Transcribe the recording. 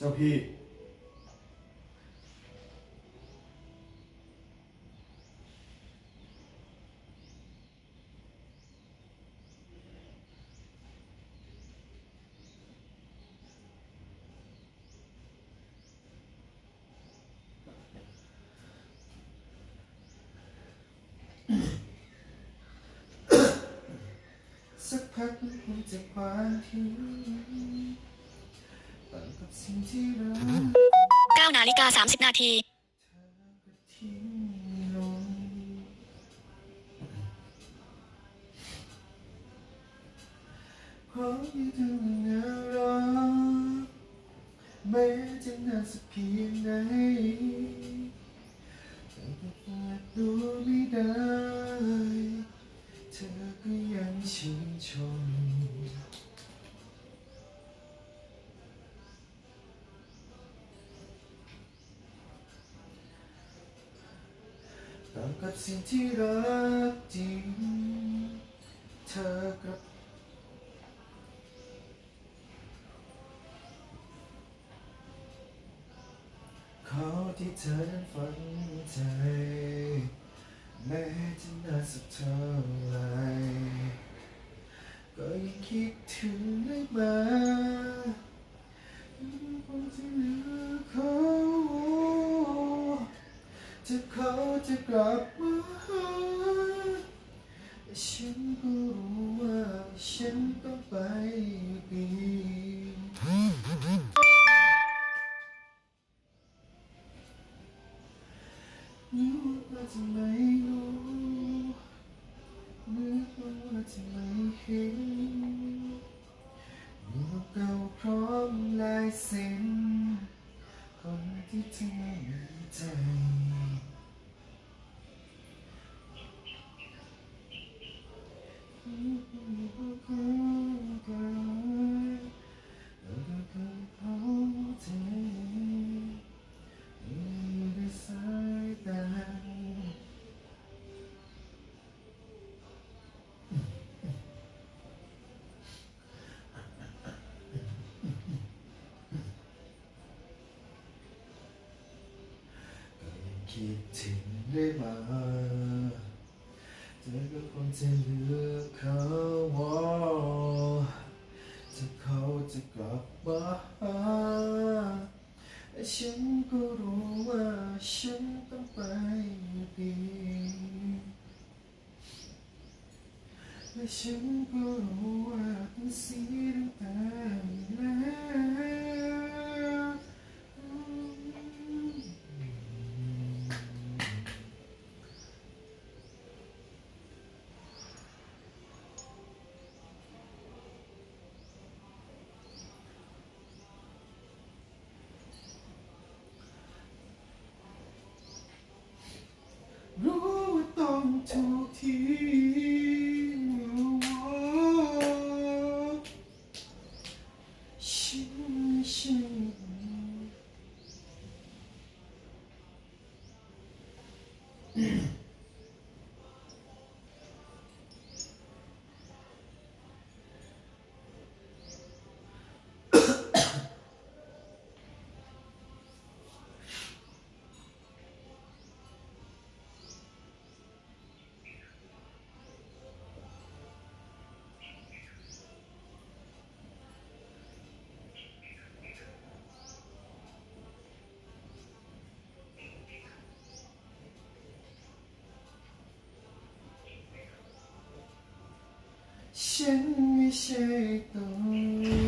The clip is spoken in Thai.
เจ้าพี่ สักพักคงจะคว้าทิ้งต่างกับสิ่งที่เรา 9นาฬิกา30 นาทีก็ทิ้งลงเพราะที่เธอน่ารักแม้จะนานสักเพียงไหนแต่ก็แอบดูไม่ได้ เธอก็ยังชื่นชม กับสิ่งที่รักจริง เธอกับเขาที่เธอนั้นฝันใจ แม้จะนานสักเท่าไหรก็ยังคิดถึงได้มาคนที่เหลือเขาจะเขา จะกลับมาแต่ฉันก็รู้ว่าฉันต้องไปอยู่ดีรู้ว่าจะไม่รู้นึกว่าจะไม่เห็นอยู่เก่าพร้อมลายเซ็นคนที่เธอมีใจ คิดถึงได้มา เธอก็คงจะเลือกเขาว่าถ้าเขาจะกลับมาแต่ฉันก็รู้ว่าฉันต้องไปดีและฉันก็รู้ว่าต้องเสียน้ำตาอยู่แล้ว รู้ว่าต้อง ถูกทิ้งฉั 先与谁等？